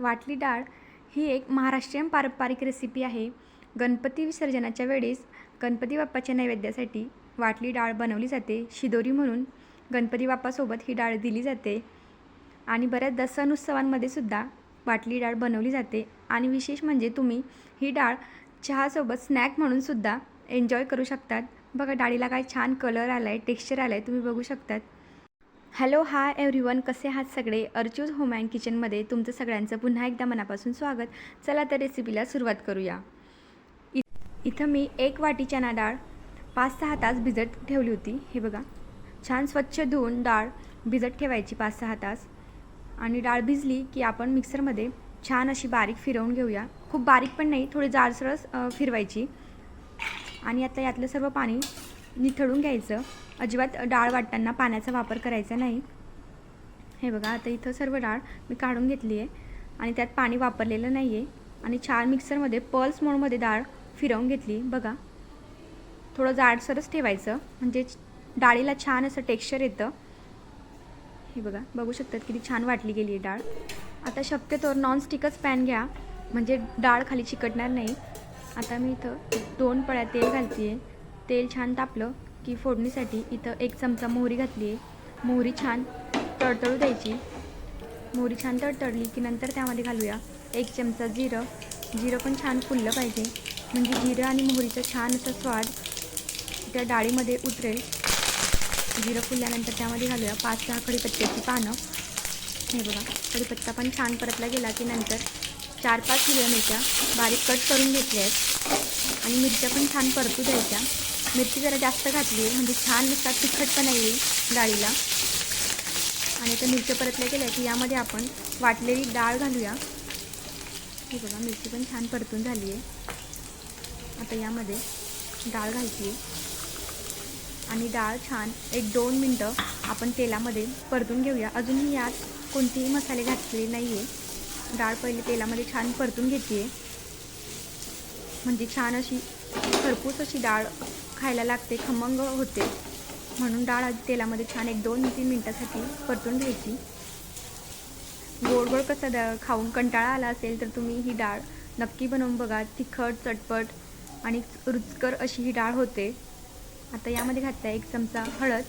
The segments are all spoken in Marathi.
वाटली डाळ ही एक महाराष्ट्रीयन पारंपरिक रेसिपी आहे. गणपती विसर्जनाच्या वेळेस गणपती बाप्पाच्या नैवेद्यासाठी वाटली डाळ बनवली जाते. शिदोरी म्हणून गणपती बाप्पासोबत ही डाळ दिली जाते. आणि बऱ्याचदा सण उत्सवांमध्ये सुद्धा वाटली डाळ बनवली जाते. आणि विशेष म्हणजे तुम्ही ही डाळ चहासोबत स्नॅक म्हणून सुद्धा एन्जॉय करू शकतात. बघा डाळीला काय छान कलर आला आहे टेक्स्चर आलं आहे तुम्ही बघू शकतात. हॅलो हाय एव्हरीवन कसे आहात सगळे? अर्चूज होम अँड किचनमध्ये तुमचं सगळ्यांचं पुन्हा एकदा मनापासून स्वागत. चला तर रेसिपीला सुरुवात करूया. इ इथं मी एक वाटी चना डाळ पाच सहा तास भिजत ठेवली होती. हे बघा. छान स्वच्छ धुवून डाळ भिजत ठेवायची पाच सहा तास. आणि डाळ भिजली की आपण मिक्सरमध्ये छान अशी बारीक फिरवून घेऊया. खूप बारीक पण नाही थोडी जाडसरस फिरवायची. आणि आता यातलं सर्व पाणी निथळून घ्यायचं. अजिबात डाळ वाटताना पाण्याचा वापर करायचा नाही. हे बघा आता इथं सर्व डाळ मी काढून घेतली आहे आणि त्यात पाणी वापरलेलं नाही आहे आणि छान मिक्सरमध्ये पल्स मोडमध्ये डाळ फिरवून घेतली. बघा थोडं जाडसरच ठेवायचं. म्हणजे डाळीला छान असं टेक्स्चर येतं. हे बघा बघू शकतात किती छान वाटली गेली आहे डाळ. आता शक्यतोवर नॉनस्टिकच पॅन घ्या. म्हणजे डाळ खाली चिकटणार नाही. आता मी इथं दोन पळ्या तेल घालते आहे तेल छान तापलं की फोडणीसाठी इथं एक चमचा मोहरी घातली आहे मोहरी छान तडतडू द्यायची. मोहरी छान तडतडली की नंतर त्यामध्ये घालूया एक चमचा जिरं. जिरं पण छान फुललं पाहिजे. म्हणजे जिरं आणि मोहरीचा छान असा स्वाद त्या डाळीमध्ये उतरेल. जिरं फुलल्यानंतर त्यामध्ये घालूया पाच सहा कढीपत्त्याची पानं. हे बघा कढीपत्ता पण छान परतला गेला की नंतर चार पाच हिरव्या मिरच्या बारीक कट करून घेतल्या आहेत आणि मिरच्या पण छान परतू द्यायच्या. मिरची जरा जास्त घातली आहे. म्हणजे छान नुसता तिखटपणा येईल डाळीला. आणि आता मिरच्या परतल्या गेल्या की यामध्ये आपण वाटलेली डाळ घालूया. हे बघा मिरची पण छान परतून झाली आहे. आता यामध्ये डाळ घालते आणि डाळ छान एक दोन मिनटं आपण तेलामध्ये परतून घेऊया. अजूनही यात कोणतेही मसाले घातलेले नाही आहे. डाळ पहिले तेलामध्ये छान परतून घेते म्हणजे छान अशी खरपूस अशी डाळ खायला लागते खमंग होते. म्हणून डाळ आधी तेलामध्ये छान एक दोन तीन मिनटासाठी परतून घ्यायची. गोड गोड कसं ड खाऊन कंटाळा आला असेल तर तुम्ही ही डाळ नक्की बनवून बघा. तिखट चटपट आणि रुचकर अशी ही डाळ होते. आता यामध्ये घातलं आहे एक चमचा हळद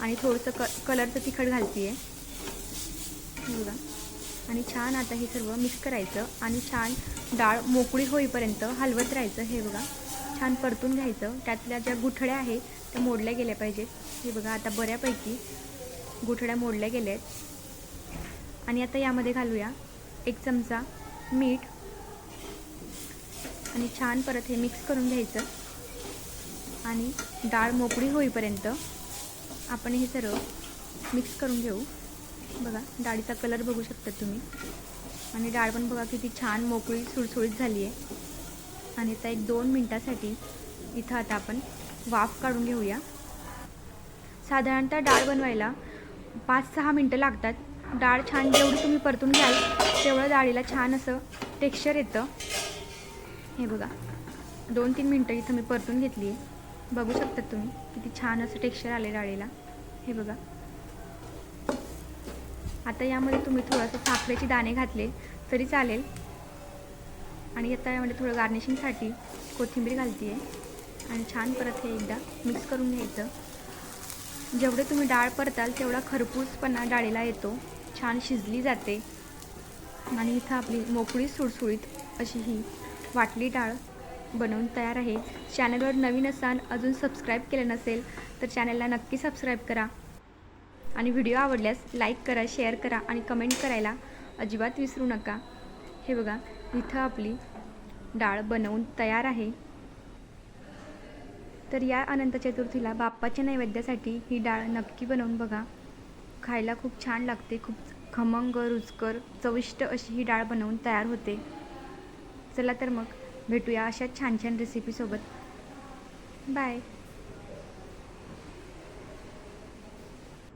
आणि थोडंसं क कलरचं तिखट घालते आहे बघा. आणि छान आता हे सर्व मिक्स करायचं आणि छान डाळ मोकळी होईपर्यंत हलवत राहायचं. हे बघा. छान परतून घ्यायचं. त्यातल्या ज्या गुठळ्या आहेत त्या मोडल्या गेल्या पाहिजेत. हे बघा आता बऱ्यापैकी गुठळ्या मोडल्या गेल्या आहेत. आणि आता यामध्ये घालूया एक चमचा मीठ. आणि छान परत हे मिक्स करून घ्यायचं. आणि डाळ मोकळी होईपर्यंत आपण हे सर्व मिक्स करून घेऊ. बघा डाळीचा कलर बघू शकता तुम्ही. आणि डाळ पण बघा किती छान मोकळी सुळसुळीत झाली आहे आणि आता एक दोन मिनटासाठी इथं आता आपण वाफ काढून घेऊया. साधारणतः डाळ बनवायला पाच सहा मिनटं लागतात. डाळ छान जेवढी तुम्ही परतून घ्याल तेवढं डाळीला छान असं टेक्स्चर येतं. हे बघा दोन तीन मिनटं इथं मी परतून घेतली आहे. बघू शकतात तुम्ही किती छान असं टेक्स्चर आले डाळीला. हे बघा. आता यामध्ये तुम्ही थोडंसं साखरेचे दाणे घातले तरी चालेल. आणि आता यामध्ये थोडं गार्निशिंगसाठी कोथिंबीर घालते आहे आणि छान परत हे एकदा मिक्स करून घ्यायचं. जेवढे तुम्ही डाळ परताल तेवढा खरपूसपणा डाळीला येतो. छान शिजली जाते. आणि इथं आपली मोकळी सुळसुळीत अशी ही वाटली डाळ बनवून तयार आहे. चॅनलवर नवीन असाल अजून सबस्क्राईब केलं नसेल तर चॅनलला नक्की सबस्क्राईब करा. आणि व्हिडिओ आवडल्यास लाईक करा शेअर करा आणि कमेंट करायला अजिबात विसरू नका. हे बघा इथं आपली डाळ बनवून तयार आहे. तर या अनंत चतुर्थीला बाप्पाच्या नैवेद्यासाठी ही डाळ नक्की बनवून बघा. खायला खूप छान लागते खूप खमंग रुचकर चविष्ट अशी ही डाळ बनवून तयार होते. चला तर मग भेटूया अशा छान छान रेसिपीसोबत बाय